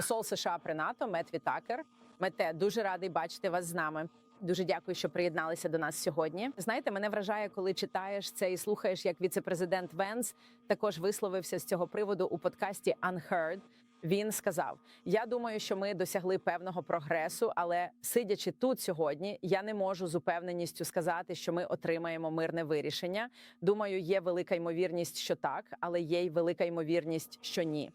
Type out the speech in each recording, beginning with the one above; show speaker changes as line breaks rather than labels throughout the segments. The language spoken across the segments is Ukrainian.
посол США при НАТО Мет Вітакер. Мете, дуже радий бачити вас з нами. Дуже дякую, що приєдналися до нас сьогодні. Знаєте, мене вражає, коли читаєш це і слухаєш, як віцепрезидент Венс також висловився з цього приводу у подкасті Unheard. Він сказав: Я думаю, що ми досягли певного прогресу, але сидячи тут сьогодні, я не можу з упевненістю сказати, що ми отримаємо мирне вирішення. Думаю, є велика ймовірність, що так, але є й велика ймовірність, що ні.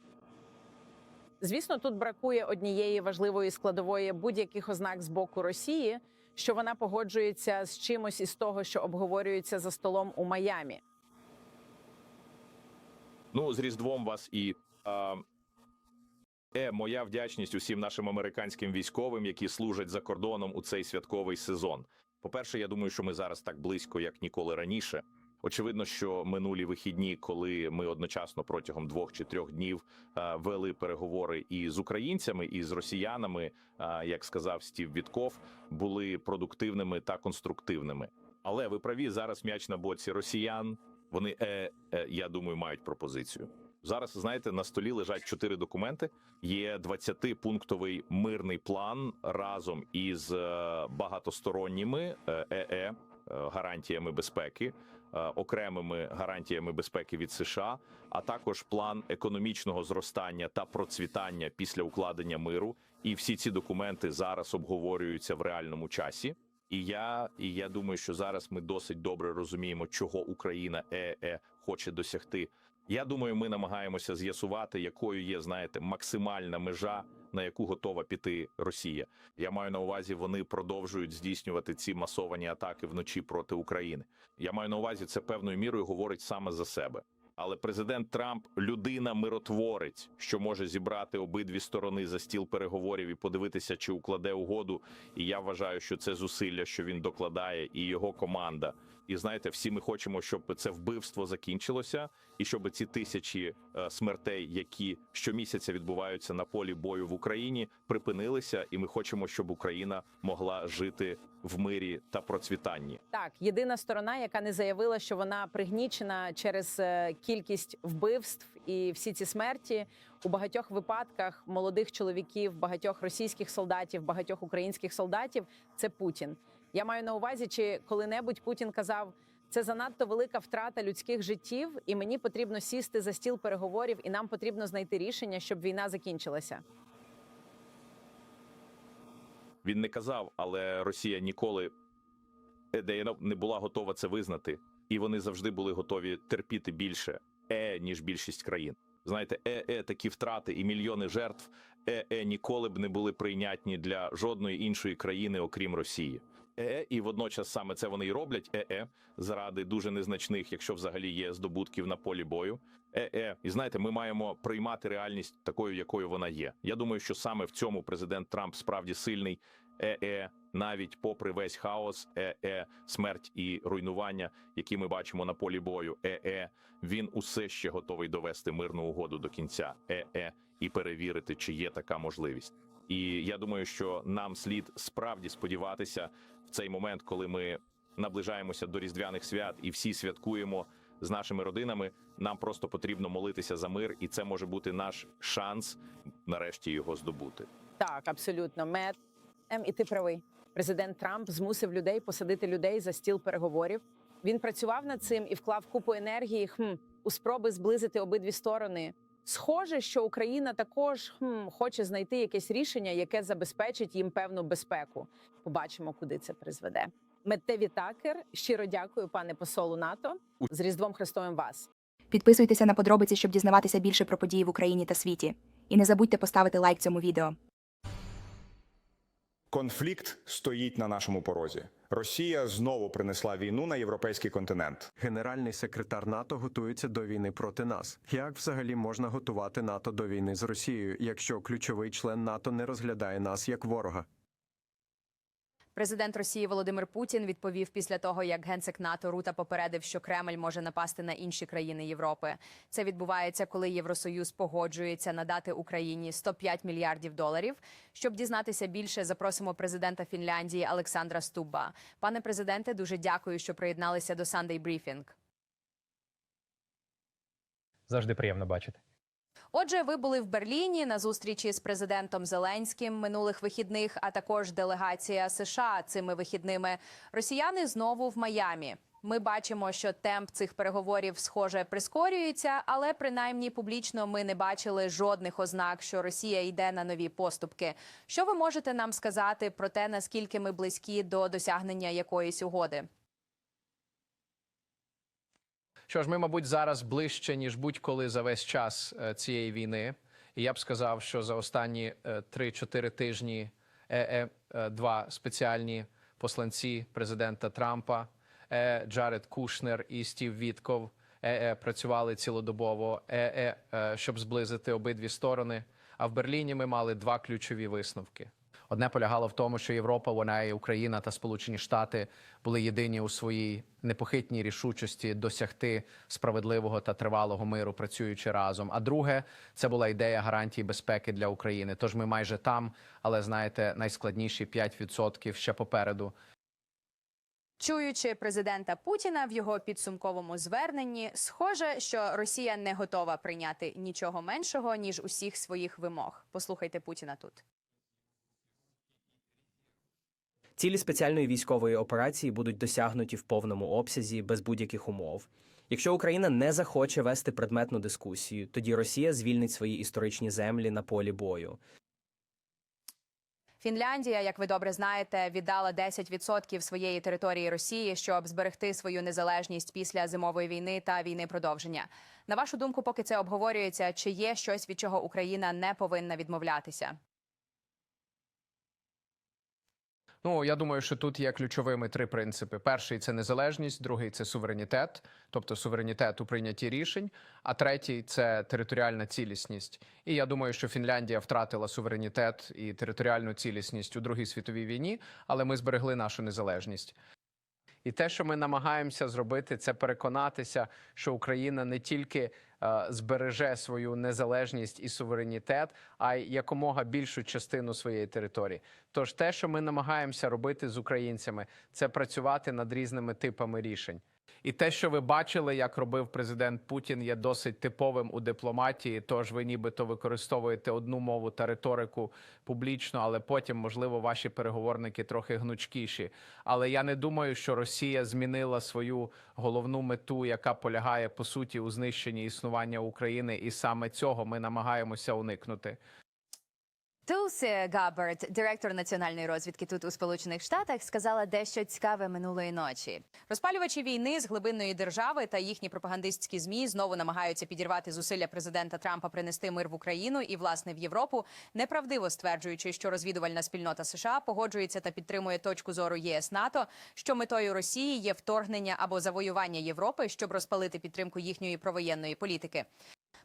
Звісно, тут бракує однієї важливої складової будь-яких ознак з боку Росії, що вона погоджується з чимось із того, що обговорюється за столом у Майамі.
Ну, з Різдвом вас і. А... Е, моя вдячність усім нашим американським військовим, які служать за кордоном у цей святковий сезон. По-перше, я думаю, що ми зараз так близько, як ніколи раніше. Очевидно, що минулі вихідні, коли ми одночасно протягом двох чи трьох днів вели переговори і з українцями, і з росіянами, як сказав Стів Вітков, були продуктивними та конструктивними. Але ви праві зараз м'яч на боці росіян. Вони, е, е, я думаю, мають пропозицію. Зараз знаєте, на столі лежать чотири документи. Є 20-пунктовий мирний план разом із е, багатосторонніми е, ЕЕ, е, гарантіями безпеки, е, окремими гарантіями безпеки від США, а також план економічного зростання та процвітання після укладення миру. І всі ці документи зараз обговорюються в реальному часі. І я, і я думаю, що зараз ми досить добре розуміємо, чого Україна ЕЕ хоче досягти. Я думаю, ми намагаємося з'ясувати, якою є, знаєте, максимальна межа, на яку готова піти Росія. Я маю на увазі, вони продовжують здійснювати ці масовані атаки вночі проти України. Я маю на увазі, це певною мірою говорить саме за себе. Але президент Трамп людина миротворець, що може зібрати обидві сторони за стіл переговорів і подивитися, чи укладе угоду. І я вважаю, що це зусилля, що він докладає, і його команда. І знаєте, всі ми хочемо, щоб це вбивство закінчилося, і щоб ці тисячі е, смертей, які щомісяця відбуваються на полі бою в Україні, припинилися. І ми хочемо, щоб Україна могла жити в мирі та процвітанні.
Так, єдина сторона, яка не заявила, що вона пригнічена через е, кількість вбивств і всі ці смерті у багатьох випадках молодих чоловіків, багатьох російських солдатів, багатьох українських солдатів це Путін. Я маю на увазі, чи коли-небудь Путін казав. Це занадто велика втрата людських життів, і мені потрібно сісти за стіл переговорів, і нам потрібно знайти рішення, щоб війна закінчилася.
Він не казав, але Росія ніколи е, де не була готова це визнати, і вони завжди були готові терпіти більше е, ніж більшість країн. Знаєте, е, е, такі втрати і мільйони жертв е, е, ніколи б не були прийнятні для жодної іншої країни, окрім Росії. Е, і водночас саме це вони й роблять е, е, заради дуже незначних, якщо взагалі є здобутків на полі бою. Е, е, і знаєте, ми маємо приймати реальність такою, якою вона є. Я думаю, що саме в цьому президент Трамп справді сильний. Е, е, навіть попри весь хаос, е, е, смерть і руйнування, які ми бачимо на полі бою, е, е, він усе ще готовий довести мирну угоду до кінця, е, е, і перевірити, чи є така можливість. І я думаю, що нам слід справді сподіватися в цей момент, коли ми наближаємося до різдвяних свят і всі святкуємо з нашими родинами. Нам просто потрібно молитися за мир, і це може бути наш шанс нарешті його здобути.
Так, абсолютно. Мет Ем, і ти правий. Президент Трамп змусив людей посадити людей за стіл переговорів. Він працював над цим і вклав купу енергії хм, у спроби зблизити обидві сторони. Схоже, що Україна також хм, хоче знайти якесь рішення, яке забезпечить їм певну безпеку. Побачимо, куди це призведе. Меттеві Такер, щиро дякую, пане посолу НАТО. З Різдвом Христовим вас.
Підписуйтеся на подробиці, щоб дізнаватися більше про події в Україні та світі. І не забудьте поставити лайк цьому відео.
Конфлікт стоїть на нашому порозі. Росія знову принесла війну на європейський континент.
Генеральний секретар НАТО готується до війни проти нас. Як взагалі можна готувати НАТО до війни з Росією, якщо ключовий член НАТО не розглядає нас як ворога?
Президент Росії Володимир Путін відповів після того, як генсек НАТО Рута попередив, що Кремль може напасти на інші країни Європи. Це відбувається, коли Євросоюз погоджується надати Україні 105 мільярдів доларів. Щоб дізнатися більше, запросимо президента Фінляндії Олександра Стубба. Пане президенте, дуже дякую, що приєдналися до Sunday Briefing.
Завжди приємно бачити.
Отже, ви були в Берліні на зустрічі з президентом Зеленським минулих вихідних, а також делегація США цими вихідними. Росіяни знову в Майамі. Ми бачимо, що темп цих переговорів схоже прискорюється, але принаймні публічно ми не бачили жодних ознак, що Росія йде на нові поступки. Що ви можете нам сказати про те, наскільки ми близькі до досягнення якоїсь угоди?
Що ж, ми, мабуть, зараз ближче ніж будь-коли за весь час е, цієї війни. І я б сказав, що за останні е, 3-4 тижні е, е, два спеціальні посланці президента Трампа е, Джаред Кушнер і Стів Вітков е, е, працювали цілодобово, е, е, е, щоб зблизити обидві сторони. А в Берліні ми мали два ключові висновки. Одне полягало в тому, що Європа, вона і Україна та Сполучені Штати були єдині у своїй непохитній рішучості досягти справедливого та тривалого миру, працюючи разом. А друге, це була ідея гарантії безпеки для України. Тож ми майже там, але знаєте, найскладніші 5% ще попереду.
Чуючи президента Путіна в його підсумковому зверненні, схоже, що Росія не готова прийняти нічого меншого ніж усіх своїх вимог. Послухайте Путіна тут.
Цілі спеціальної військової операції будуть досягнуті в повному обсязі без будь-яких умов. Якщо Україна не захоче вести предметну дискусію, тоді Росія звільнить свої історичні землі на полі бою.
Фінляндія, як ви добре знаєте, віддала 10% своєї території Росії, щоб зберегти свою незалежність після зимової війни та війни продовження. На вашу думку, поки це обговорюється, чи є щось від чого Україна не повинна відмовлятися?
Ну я думаю, що тут є ключовими три принципи: перший це незалежність, другий це суверенітет, тобто суверенітет у прийнятті рішень. А третій це територіальна цілісність. І я думаю, що Фінляндія втратила суверенітет і територіальну цілісність у Другій світовій війні, але ми зберегли нашу незалежність. І те, що ми намагаємося зробити, це переконатися, що Україна не тільки збереже свою незалежність і суверенітет, а й якомога більшу частину своєї території. Тож, те, що ми намагаємося робити з українцями, це працювати над різними типами рішень. І те, що ви бачили, як робив президент Путін, є досить типовим у дипломатії. Тож ви нібито використовуєте одну мову та риторику публічно, але потім, можливо, ваші переговорники трохи гнучкіші. Але я не думаю, що Росія змінила свою головну мету, яка полягає по суті у знищенні існування України, і саме цього ми намагаємося уникнути.
Тулсі Габбард, директор національної розвідки тут у Сполучених Штатах, сказала дещо цікаве минулої ночі. Розпалювачі війни з глибинної держави та їхні пропагандистські змі знову намагаються підірвати зусилля президента Трампа принести мир в Україну і власне в Європу, неправдиво стверджуючи, що розвідувальна спільнота США погоджується та підтримує точку зору ЄС НАТО, що метою Росії є вторгнення або завоювання Європи, щоб розпалити підтримку їхньої провоєнної політики.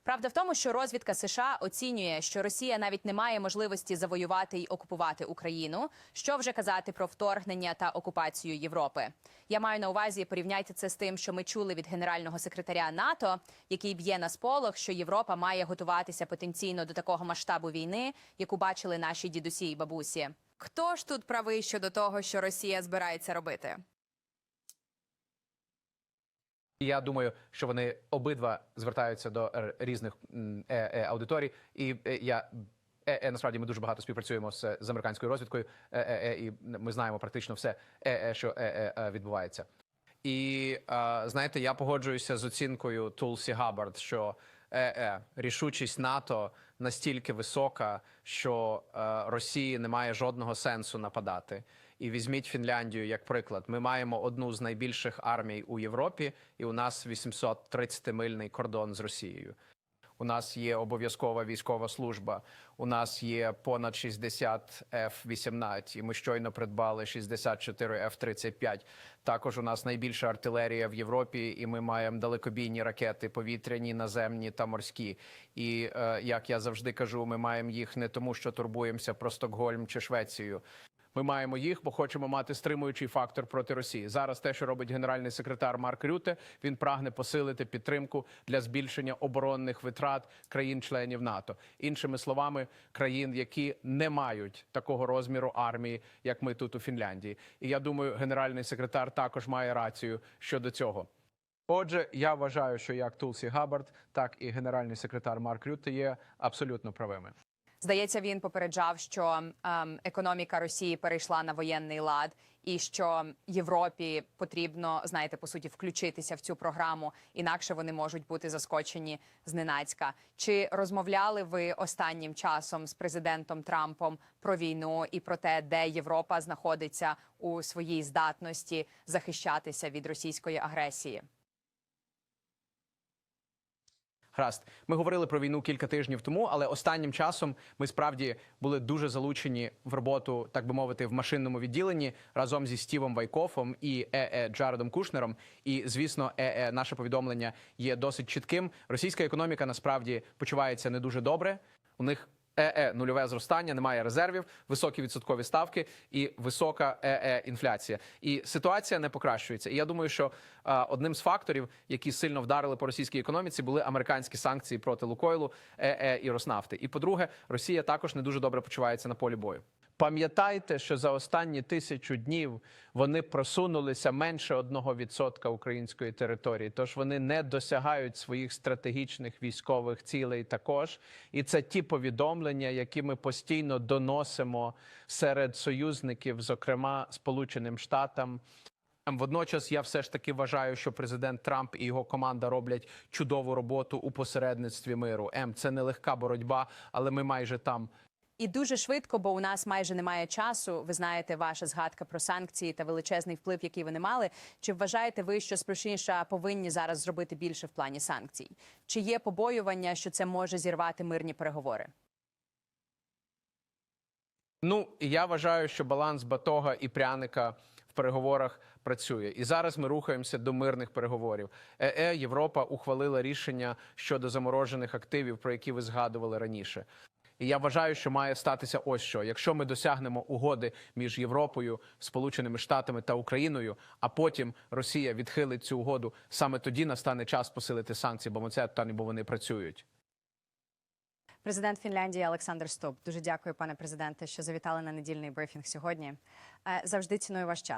Правда в тому, що розвідка США оцінює, що Росія навіть не має можливості завоювати й окупувати Україну. Що вже казати про вторгнення та окупацію Європи? Я маю на увазі порівняйте це з тим, що ми чули від генерального секретаря НАТО, який б'є на сполох, що Європа має готуватися потенційно до такого масштабу війни, яку бачили наші дідусі і бабусі. Хто ж тут правий щодо того, що Росія збирається робити?
Я думаю, що вони обидва звертаються до різних е, е, аудиторій, і е, я. Насправді ми дуже багато співпрацюємо з, з американською розвідкою, і ми знаємо практично все, що відбувається. І знаєте, я погоджуюся з оцінкою Тулсі Габбард, що рішучість НАТО настільки висока, що е, Росії немає жодного сенсу нападати. І візьміть Фінляндію як приклад. Ми маємо одну з найбільших армій у Європі, і у нас 830-мильний кордон з Росією. У нас є обов'язкова військова служба. У нас є понад 60 F-18, і ми щойно придбали 64 F-35. Також у нас найбільша артилерія в Європі, і ми маємо далекобійні ракети, повітряні, наземні та морські. І е, як я завжди кажу, ми маємо їх не тому, що турбуємося про Стокгольм чи Швецію. Ми маємо їх, бо хочемо мати стримуючий фактор проти Росії. Зараз те, що робить генеральний секретар Марк Рюте, він прагне посилити підтримку для збільшення оборонних витрат країн-членів НАТО. Іншими словами, країн, які не мають такого розміру армії, як ми тут у Фінляндії. І я думаю, генеральний секретар також має рацію щодо цього. Отже, я вважаю, що як Тулсі Габбард, так і генеральний секретар Марк Рютте є абсолютно правими.
Здається, він попереджав, що ем, економіка Росії перейшла на воєнний лад, і що Європі потрібно, знаєте, по суті, включитися в цю програму, інакше вони можуть бути заскочені зненацька. Чи розмовляли ви останнім часом з президентом Трампом про війну і про те, де Європа знаходиться у своїй здатності захищатися від російської агресії?
Гаразд, ми говорили про війну кілька тижнів тому, але останнім часом ми справді були дуже залучені в роботу, так би мовити, в машинному відділенні разом зі Стівом Вайкофом і ЕЕ Джаредом Кушнером. І звісно, ЕЕ наше повідомлення є досить чітким. Російська економіка насправді почувається не дуже добре. У них ЕЕ нульове зростання, немає резервів, високі відсоткові ставки і висока ЕЕ інфляція. І ситуація не покращується. І я думаю, що одним з факторів, які сильно вдарили по російській економіці, були американські санкції проти Лукойлу, ЕЕ і Роснафти. І по-друге, Росія також не дуже добре почувається на полі бою. Пам'ятайте, що за останні тисячу днів вони просунулися менше одного відсотка української території, тож вони не досягають своїх стратегічних військових цілей також. І це ті повідомлення, які ми постійно доносимо серед союзників, зокрема Сполученим Штатам. Водночас я все ж таки вважаю, що президент Трамп і його команда роблять чудову роботу у посередництві миру. Ем, це нелегка боротьба, але ми майже там.
І дуже швидко, бо у нас майже немає часу. Ви знаєте, ваша згадка про санкції та величезний вплив, який вони мали. Чи вважаєте ви, що спрощеніша повинні зараз зробити більше в плані санкцій? Чи є побоювання, що це може зірвати мирні переговори?
Ну я вважаю, що баланс батога і пряника в переговорах працює. І зараз ми рухаємося до мирних переговорів. ЕЕ Європа ухвалила рішення щодо заморожених активів, про які ви згадували раніше. І я вважаю, що має статися ось що. Якщо ми досягнемо угоди між Європою, Сполученими Штатами та Україною, а потім Росія відхилить цю угоду, саме тоді настане час посилити санкції, бо це та бо вони працюють.
Президент Фінляндії Олександр Ступ. Дуже дякую, пане президенте, що завітали на недільний брифінг сьогодні. Е, Завжди ціную ваш час.